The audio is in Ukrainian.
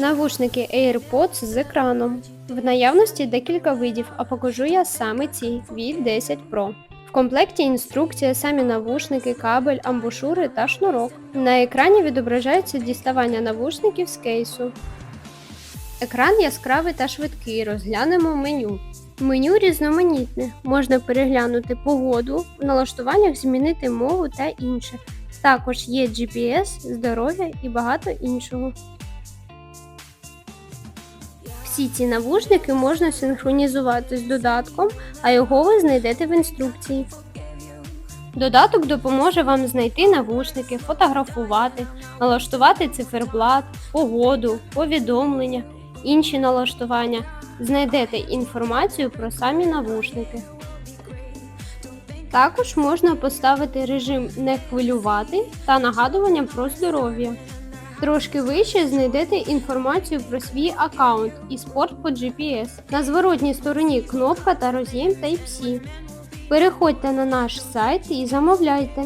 Навушники AirPods з екраном. В наявності декілька видів, а покажу я саме ці від 10 Pro. В комплекті інструкція, самі навушники, кабель, амбушури та шнурок. На екрані відображається діставання навушників з кейсу. Екран яскравий та швидкий. Розглянемо меню. Меню різноманітне. Можна переглянути погоду, в налаштуваннях змінити мову та інше. Також є GPS, здоров'я і багато іншого. Всі ці навушники можна синхронізувати з додатком, а його ви знайдете в інструкції. Додаток допоможе вам знайти навушники, фотографувати, налаштувати циферблат, погоду, повідомлення, інші налаштування. Знайдете інформацію про самі навушники. Також можна поставити режим не хвилювати та нагадування про здоров'я. Трошки вище знайдете інформацію про свій аккаунт і спорт по GPS. На зворотній стороні кнопка та роз'єм Type-C. Переходьте на наш сайт і замовляйте.